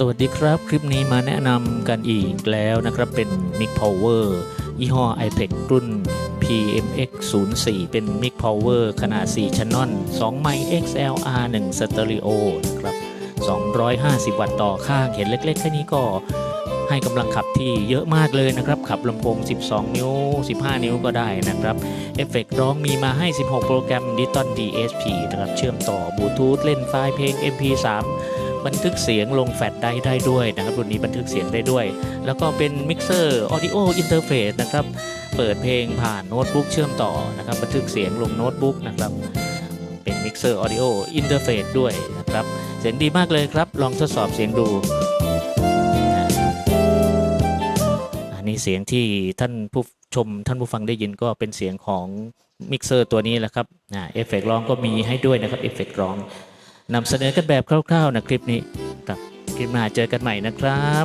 สวัสดีครับ คลิปนี้มาแนะนำกันอีกแล้วนะครับ เป็น Mic Power ยี่ห้อ iPEC รุ่น PMX 04เป็น Mic Power ขนาด4 Channel 2ไมค์ XLR 1 Stereo นะครับ 250 วัตต์ต่อข้างเห็นเล็กๆ แค่นี้ก็ให้กำลังขับที่เยอะมากเลยนะครับ ขับลำโพง 12 นิ้ว 15 นิ้วก็ได้นะครับ เอฟเฟกร้องมีมาให้ 16 โปรแกรม Digital DSP นะครับ เชื่อมต่อบลูทูธเล่นไฟล์เพลง MP3 บันทึกเสียงลงแฟลชได้ได้ด้วยนะครับรุ่นนี้บันทึกเสียงได้ด้วย แล้วก็เป็นมิกเซอร์ Audio Interface นะครับเปิดเพลงผ่านโน้ตบุ๊กเชื่อมต่อนะครับบันทึกเสียงลงโน้ตบุ๊กนะครับเป็นมิกเซอร์ Audio Interface ด้วยนะครับเสียงดีมากเลยครับ ลองทดสอบเสียงดูอันนี้เสียงที่ท่านผู้ชมท่านผู้ฟังได้ยินก็เป็นเสียงของมิกเซอร์ตัวนี้แหละครับเอฟเฟกต์ร้องก็มีให้ด้วยนะครับเอฟเฟกต์ร้อง นำเสนอกันแบบคร่าวๆนะคลิปนี้ครับคลิปหน้าเจอกันใหม่นะครับ